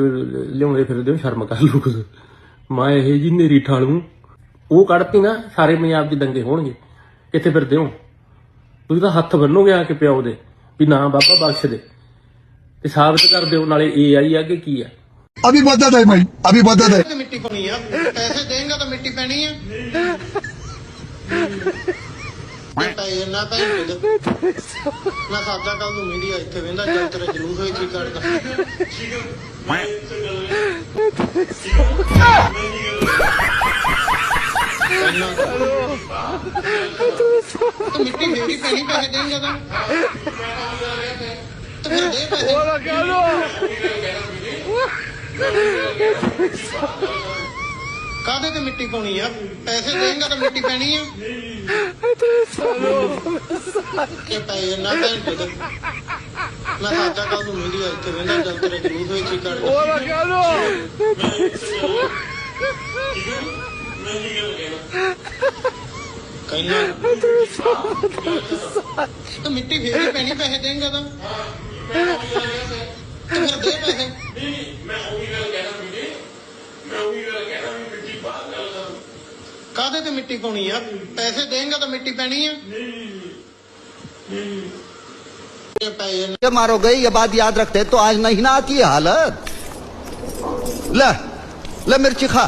ਲਿਆਉਂਦੇ ਫਿਰਦੇ ਹੋ ਸ਼ਰਮ ਕਰ ਲੋ ਕੁਝ ਮੈਂ ਇਹ ਜੀ ਨੇਰੀ ਠਾਲੂ। ਉਹ ਕੱਢਤੀ ਨਾ ਸਾਰੇ ਪੰਜਾਬ 'ਚ ਦੰਗੇ ਹੋਣਗੇ। ਕਿੱਥੇ ਫਿਰਦੇ ਹੋ? ਤੁਸੀਂ ਤਾਂ ਹੱਥ ਬੰਨੋਗੇ ਆ ਕੇ ਪਿਓ ਦੇ ਵੀ ਨਾ ਬਾਬਾ ਬਖਸ਼ ਦੇ। ਤੇ ਸਾਬਤ ਕਰ ਦਿਓ ਨਾਲੇ ਏ ਆਈ ਆ ਕਿ ਕੀ ਆ? ਅਭੀ ਬਦਦ ਹੈ ਭਾਈ ਅਭੀ ਬਦਦ ਹੈ। ਮਿੱਟੀ ਪਣੀ ਆ। ਪੈਸੇ ਦੇਂਗਾ ਤਾਂ ਮਿੱਟੀ ਪੈਣੀ ਆ। ਭਾਈ ਨਾ ਭਾਈ ਮੈਂ ਸਾਦਾ ਕੱਲ ਨੂੰ ਮੀਡੀਆ ਇੱਥੇ ਵੇਂਦਾ ਜਲਦ ਤੇ ਜਲੂਸ ਹੋਏ ਕੀ ਕਰਦਾ ਤੂੰ ਮਿੱਟੀ ਫੇਰੀ ਪੈਣੀ ਪੈਸੇ ਦੇਂਗਾ ਤਾਂ ਦੇ ਪੈਸੇ ਕਾਹਦੇ ਤੇ ਮਿੱਟੀ ਪਾਉਣੀ ਆ। ਪੈਸੇ ਦੇਂਗਾ ਤਾਂ ਮਿੱਟੀ ਪੈਣੀ ਆ ਕਿ ਪੈਸੇ ਨਾ ਭੈਣ ਚੋਦ। ਮੈਂ ਸਾਦਾ ਕੱਲ ਨੂੰ ਮੀਡੀਆ ਇੱਥੇ ਵੇਂਦਾ ਜਦ ਤੇਰਾ ਜਲੂਸ ਹੋਈ ਕੀ ਕਰਦਾ ਕਹਿਣਾ ਤੂੰ ਮਿੱਟੀ ਫੇਰੀ ਪੈਣੀ ਪੈਸੇ ਦੇਂਗਾ ਤਾਂ। ਤੂੰ ਫਿਰ ਦੇ ਪੈਸੇ। ਕਾਹਦੇ ਤੇ ਮਿੱਟੀ ਪਾਉਣੀ ਆ? ਪੈਸੇ ਦੇਂਗਾ ਤਾਂ ਮਿੱਟੀ ਪੈਣੀ ਆ। ਇਹ ਪੈਸੇ ये मारोगे ये बात याद रखते तो आज नहीं ना आती है हालत ले ले मिर्ची खा